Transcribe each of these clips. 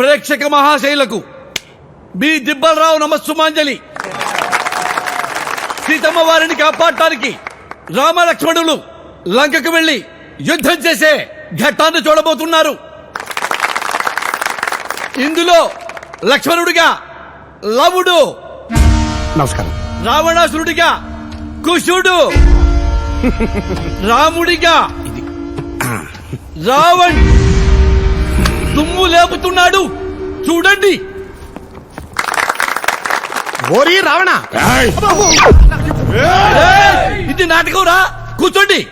ప్రేక్షక మహాశైలకు మీ దిబ్బలరావు నమస్సుమాంజలి. సీతమ్మ వారిని కాపాడటానికి రామలక్ష్మణులు లంకకు వెళ్ళి యుద్ధం చేసే ఘట్టాన్ని చూడబోతున్నారు. ఇందులో లక్ష్మణుడిగా లవుడు. నమస్కారం. రావణాసురుడిగా కుశుడు. రాముడిగా రావణ్. దుమ్ము లేపుతున్నాడు. చూడండి. ఓరి రావణ. ఏయ్! ఇది నాటకం రా. కూర్చోండి.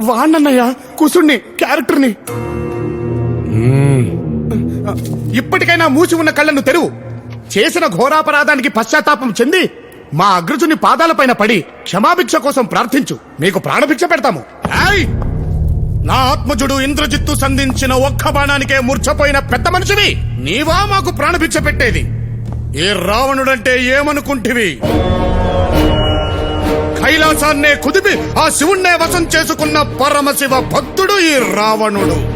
వాణ్ణన్నయ్య కుసుణ్ణి క్యారెక్టర్ని. ఇప్పటికైనా మూసి ఉన్న కళ్ళను తెరువు. చేసిన ఘోరాపరాధానికి పశ్చాత్తాపం చెంది మా అగ్రజుని పాదాలపైన పడి క్షమాభిక్ష కోసం ప్రార్థించు. మీకు ప్రాణభిక్ష పెడతాము. ఏయ్! నా ఆత్మజుడు ఇంద్రజిత్తు సంధించిన ఒక్క బాణానికే మూర్ఛపోయిన పెద్ద మనిషివి. నీవా మాకు ప్రాణభిక్ష పెట్టేది. ఏ రావణుడంటే ఏమనుకుంటివి? కైలాసాన్నే కుదిపి ఆ శివుణ్ణే వశం చేసుకున్న పరమశివ భక్తుడు ఈ రావణుడు.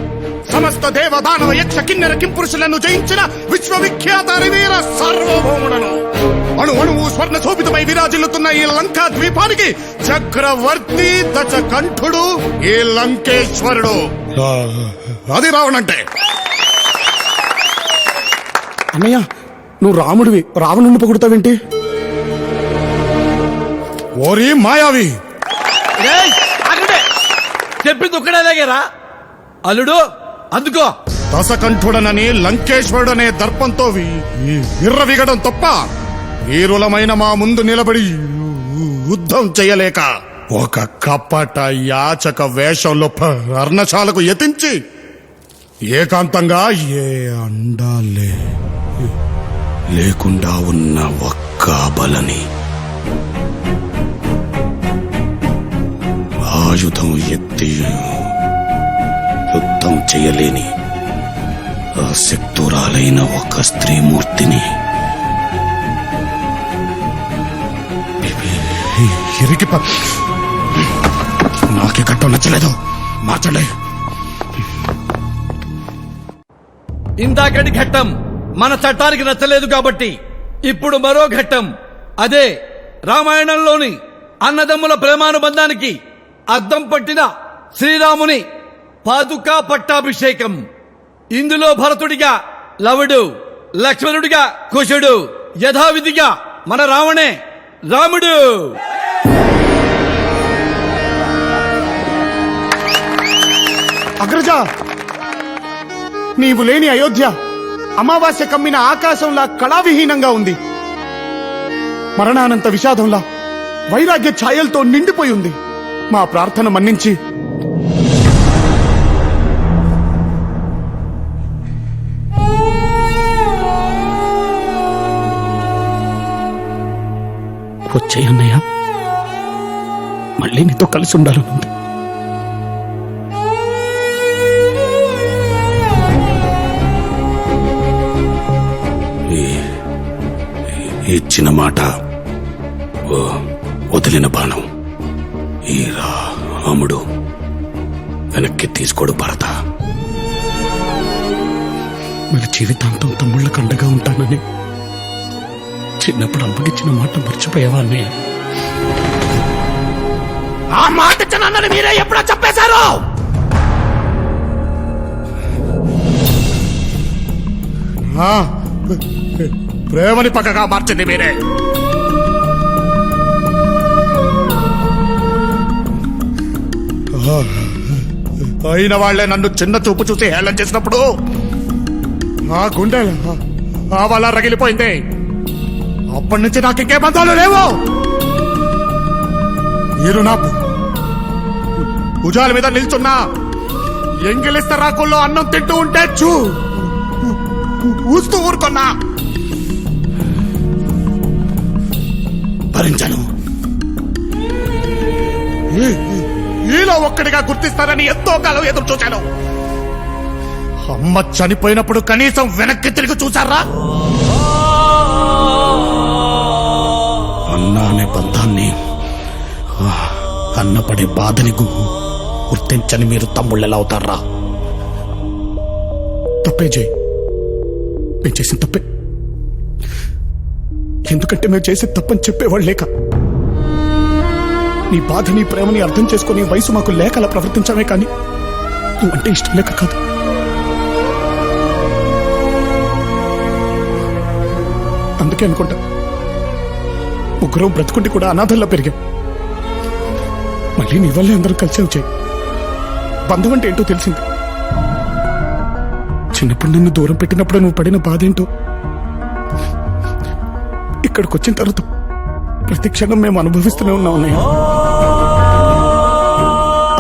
సమస్త దేవదానవ యక్ష కిన్నెర కింపురుషులను జయించిన విశ్వవిఖ్యాత వీర సార్వభౌముడను. అణు అణువు స్వర్ణ శోభితమై విరాజిల్లుతున్న ఈ లంకా ద్వీపానికి చక్రవర్తి దశ కంఠుడు ఈ లంకేశ్వరుడు? అది రావణంటే అన్నయ్య నువ్వు రాముడివి. రావణుని పొగుడుతావేంటి? ఓరి మాయావి! ఏయ్! ఆగండి! చెప్పింది ఒక్కడే దగ్గరా అల్లుడు అందుకో. దశకంఠుడనని లంకేశ్వరుడనే దర్పంతో విర్రవిగడం తప్ప వీరులమైన మా ముందు నిలబడి యుద్ధం చేయలేక ఒక కపట యాచక వేషంలో పర్ణశాలకు యతించి ఏకాంతంగా ఏ అండాలే లేకుండా ఉన్న ఒక్క బలని ఆయుధం ఎత్తి యుద్ధం చేయలేని ఆ శక్తురాలైన ఒక స్త్రీమూర్తిని. నాకే కట్టం నచ్చలేదు. మార్చండి ఇందాకటి ఘట్టం మన చట్టానికి నచ్చలేదు కాబట్టి ఇప్పుడు మరో ఘట్టం. అదే రామాయణంలోని అన్నదమ్ముల ప్రేమానుబంధానికి అద్దం పట్టిన శ్రీరాముని పాదుకా పట్టాభిషేకం. ఇందులో భరతుడిగా లవుడు లక్ష్మణుడిగా కుశుడు యథావిధిగా మన రావణే రాముడు! అగ్రజ నీవు లేని అయోధ్య అమావాస్య కమ్మిన ఆకాశంలా కళావిహీనంగా ఉంది. మరణానంత విషాదంలా వైరాగ్య ఛాయలతో నిండిపోయి ఉంది. మా ప్రార్థన మన్నించి వచ్చే అన్నయ్య మళ్ళీ నీతో కలిసి ఉండాలనుంది ఇచ్చిన మాట ఓ వదిలిన బాణం. ఈ రాముడు వెనక్కి తీసుకోడు భరత. మన జీవితాంతం తమ్ముళ్ళకు అండగా ఉంటానని చిన్నప్పుడు అమ్మకిచ్చిన మాట మర్చిపోయావా అన్నయ్య ఆ మాట ఇచ్చినన్నని మీరే ఎప్పుడో చెప్పేశారు! ప్రేమని పక్కగా మార్చింది మీరే. అయిన వాళ్ళే నన్ను చిన్న చూపు చూసి హేళన చేసినప్పుడు ఆ గుండె ఆ వల్ల రగిలిపోయింది. అప్పటి నుంచి నాకు ఇంకే బంధాలు లేవు. మీరు నా భుజాల మీద నిల్చున్నా ఎంగిలిస్త రాకుల్లో అన్నం తింటూ ఉంటే చూ ఊస్తూ ఊరుకున్నా. భరించాను. ఈలో ఒక్కడిగా గుర్తిస్తారని ఎంతో కాలం ఎదురు చూశాను. అమ్మ చనిపోయినప్పుడు కనీసం వెనక్కి తిరిగి చూసారా అన్న అనే బంధాన్ని అన్నపడే బాధని గుర్తించని మీరు తమ్ముళ్ళు ఎలా అవుతారా? తప్పే చేయి మేము చేసిన తప్పే. ఎందుకంటే మేము చేసే తప్పని చెప్పేవాళ్ళు లేక. నీ బాధని ప్రేమని అర్థం చేసుకుని వయసు మాకు లేక అలా ప్రవర్తించామే కానీ నువ్వంటే ఇష్టం లేక కాదు. అందుకే అనుకుంటా. ముగ్గురం బ్రతుకుంటే కూడా అనాథల్లో పెరిగాం. మళ్ళీ నీ వల్లే అందరూ కలిసి వచ్చాయి. బంధం అంటే ఏంటో తెలిసింది. చిన్నప్పుడు నన్ను దూరం పెట్టినప్పుడు నువ్వు పడిన బాధ ఏంటో? ఇక్కడికి వచ్చిన తర్వాత ప్రతి క్షణం మేము అనుభవిస్తూనే ఉన్నాం అన్నయ్య.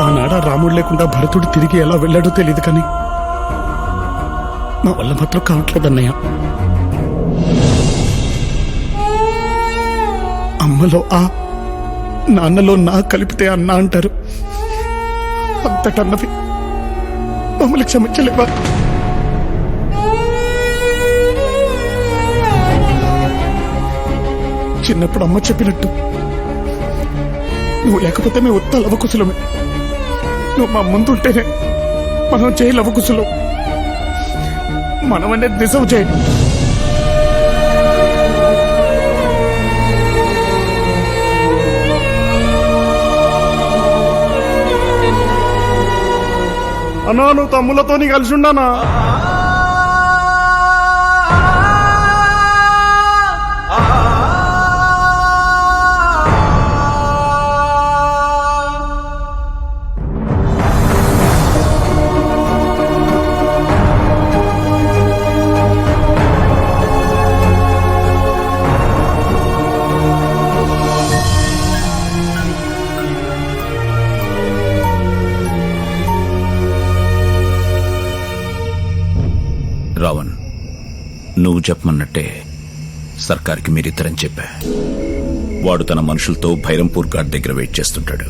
ఆనాడ రాముడు లేకుండా భరతుడు తిరిగి ఎలా వెళ్ళాడో తెలియదు కానీ మా వల్ల మాత్రం కావట్లేదు అన్నయ్య. అమ్మలో ఆ నాన్నలో నా కలిపితే అన్న అంటారు. అంతటన్నవి మమ్మల్ని క్షమించలేవా? చిన్నప్పుడు అమ్మ చెప్పినట్టు. నువ్వు లేకపోతే మేము ఉత్త లవకుశలమే. నువ్వు మా ముందుంటేనే మనం చేయి లవకుశలం. మనం అనేది నిజం చేయి. అన్నా నువ్వు తమ్ములతో కలిసి ఉండనా? నువ్వు చెప్పమన్నట్టే సర్కార్కి మీరిద్దరని చెప్పా. వాడు తన మనుషులతో భైరంపూర్ ఘాట్ దగ్గర వెయిట్ చేస్తుంటాడు.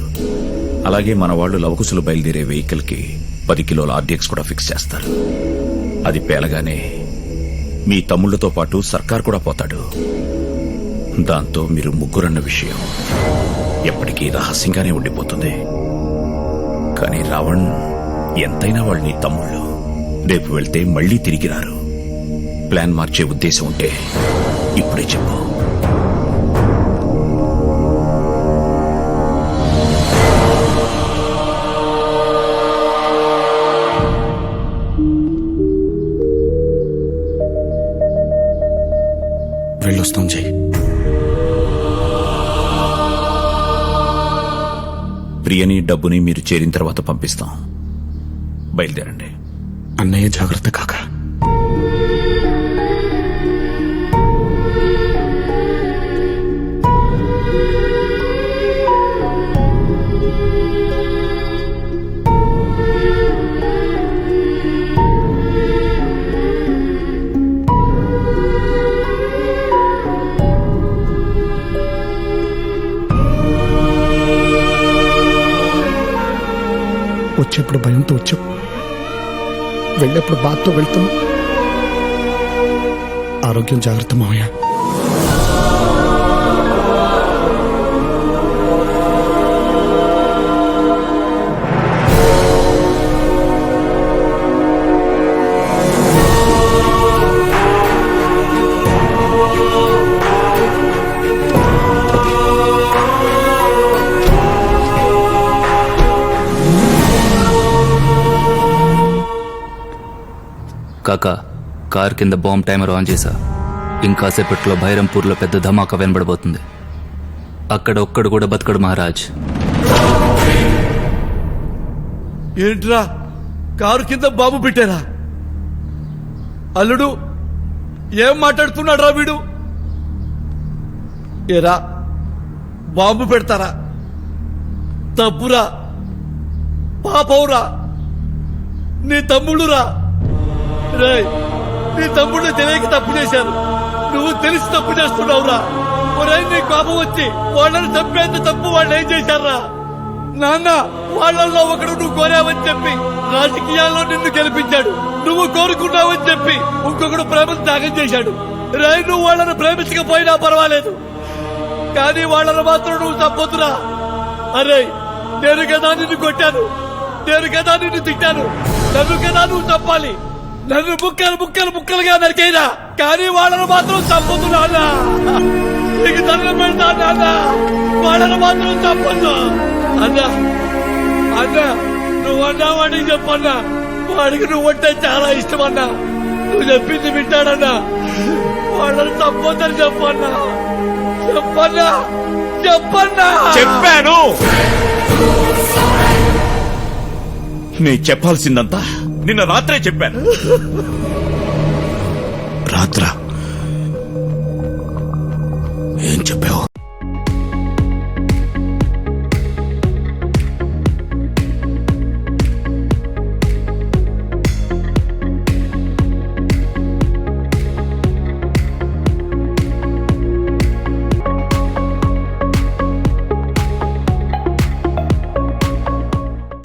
అలాగే మన వాళ్ళు లవకుశలు బయలుదేరే వెహికల్కి పది కిలోల ఆర్డిఎక్స్ కూడా ఫిక్స్ చేస్తారు. అది పేలగానే మీ తమ్ముళ్ళతో పాటు సర్కార్ కూడా పోతాడు. దాంతో మీరు ముగ్గురన్న విషయం ఎప్పటికీ రహస్యంగానే ఉండిపోతుంది. కానీ రావణ్ ఎంతైనా వాళ్ళు నీ తమ్ముళ్ళు. రేపు వెళ్తే మళ్ళీ తిరిగి రారు. ప్లాన్ మార్చే ఉద్దేశం ఉంటే ఇప్పుడే చెప్పు. వెళ్ళొస్తాం జై. ప్రియని డబ్బుని మీరు చేరిన తర్వాత పంపిస్తాం. బయలుదేరండి. అన్నయ్య జాగ్రత్త కాక. వచ్చేప్పుడు భయంతో వచ్చావు? వెళ్ళేప్పుడు బాధతో వెళ్తాం ఆరోగ్యం జాగ్రత్త మావయ్య. కాక కార్ కింద బాంబ్ టైమర్ ఆన్ చేశా. ఇంకాసేపట్లో భైరంపూర్లో పెద్ద ధమాకా వెనబడబోతుంది. అక్కడ ఒక్కడు కూడా బతకడు మహారాజ్. ఏంట్రా? కారు కింద బాబు పెట్టారా? అల్లుడు ఏం మాట్లాడుతున్నాడు రా వీడు? ఏరా బాంబు పెడతారా? తప్పురా? పాపవురా? నీ తమ్ముడురా? రే నీ తమ్ముడు తెలియక తప్పు చేశాను. నువ్వు తెలిసి తప్పు చేస్తున్నావురా. రాయ్ నీ కోపం వచ్చి వాళ్ళని చంపేంత తప్పు వాళ్ళు ఏం చేశారా? నాన్న వాళ్ళల్లో ఒకడు నువ్వు కోరావని చెప్పి రాజకీయాల్లో నిన్ను గెలిపించాడు. నువ్వు కోరుకున్నావని చెప్పి ఇంకొకడు ప్రేమను త్యాగం చేశాడు. రే నువ్వు వాళ్ళని ప్రేమించకపోయినా పర్వాలేదు. కానీ వాళ్ళని మాత్రం నువ్వు తప్పొద్దురా అరే నేను కదా నిన్ను కొట్టాను. నేను కదా నిన్ను తిట్టాను. నన్ను కదా నువ్వు తప్పాలి నన్ను బుక్కలు బుక్కలు బుక్కలుగా నరికేదా కానీ వాళ్ళను మాత్రం చంపుతున్నా అన్నా నీకు దండం పెడతా నాన్న. వాళ్ళను మాత్రం చంపొద్దు. అన్నా అన్నా నువ్వు అన్నావాడికి చెప్పన్నా. వాడికి నువ్వు అంటే చాలా ఇష్టం అన్నా. నువ్వు చెప్పింది వింటాడన్నా. వాళ్ళని చంపొద్దని చెప్పన్నా. చెప్పన్నా చెప్పన్నా. చెప్పాను. నీ చెప్పాల్సిందంతా నిన్న రాత్రే చెప్పాను. రాత్ర? ఏం చెప్పావు?